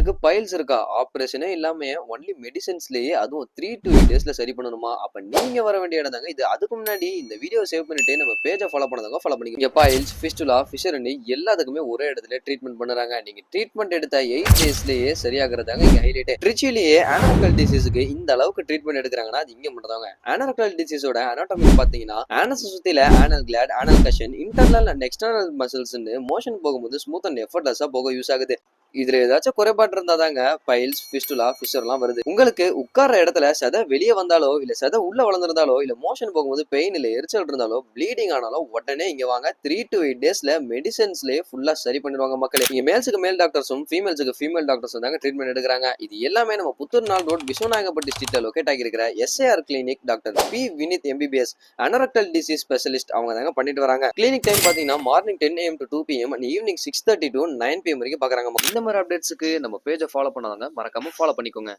உங்களுக்கு பைல்ஸ் இருக்கா? ஆப்ரேஷனே இல்லாம ஒன்லி மெடிசன்ஸ்லயே அதுவும் த்ரீ டு எயிட் டேஸ்ல சரி பண்ணணுமா? அப்ப நீங்க வர வேண்டிய இடம் தாங்க இது அதுக்கு முன்னாடி இந்த வீடியோ சேவ் பண்ணிட்டு நம்ம பேஜை ஃபாலோ பண்ணதாங்க. ஃபாலோ பண்ணிக்கோங்க. பைல்ஸ் ஃபிஸ்டுலா ஃபிஷர்னி எல்லாத்துக்குமே ஒரே இடத்துல ட்ரீட்மெண்ட் பண்ணுறாங்க. நீங்க ட்ரீட்மெண்ட் எடுத்த எயிட் டேஸ்லயே சரியாகிறதாங்க இங்க ஹைலைட் ட்ரிச்சிலேயே ஆனரக்கல் டிசீஸுக்கு இந்த அளவுக்கு ட்ரீட்மெண்ட் எடுக்கிறாங்கன்னா அது இங்க மட்டும்தாங்க. ஆனரக்கல் டிசீஸோட அனாட்டமி பாத்தீங்கன்னா anus சுத்தில anal gland anal cushion internal and external மசில்ஸ்னு motion போகும்போது ஸ்மூத் அண்ட் எஃபர்ட்லெஸ்ஸா போக யூஸ் ஆகுது. இதுல ஏதாச்சும் குறைபாடு இருந்தாதாங்க பைல்ஸ் ஃபிஸ்டுலா ஃபிஷர்லாம் வருது. உங்களுக்கு உட்கார்ற இடத்துல செத வெளியே வந்தாலோ இல்ல செத உள்ள வளர்ந்துருந்தாலோ இல்ல மோஷன் போகும்போது பெயின் இல்ல எரிச்சல் இருந்தாலோ ப்ளீடிங் ஆனாலும் உடனே இங்க வாங்க. த்ரீ டு எயிட் டேஸ்ல மெடிசன்ஸ்லயே ஃபுல்லா சரி பண்ணிடுவாங்க மக்களே. இங்க மேல்ஸுக்கு மேல் டாக்டர்ஸும் ஃபீமேல்ஸுக்கு ஃபீமேல் டாக்டர்ஸும் தாங்க ட்ரீட்மெண்ட் எடுக்கிறாங்க. இது எல்லாமே நம்ம புத்தூர் நாள் ரோட் விஸ்வநாயகப்பட்டி ஸ்ட்ரீட்ல locate ஆகியிருக்கிற SAR clinic doctor P Vineeth MBBS anorectal disease specialist அவங்க தாங்க பண்ணிட்டு வராங்க. கிளினிக் டைம் பாத்தீங்கன்னா morning ten AM to two PM and evening six thirty to nine PM வரைக்கும் பாக்குறாங்க இந்த மாதிரி அப்டேட்ஸுக்கு நம்ம பேஜை ஃபாலோ பண்ணாதாங்க மறக்காம ஃபாலோ பண்ணிக்கோங்க.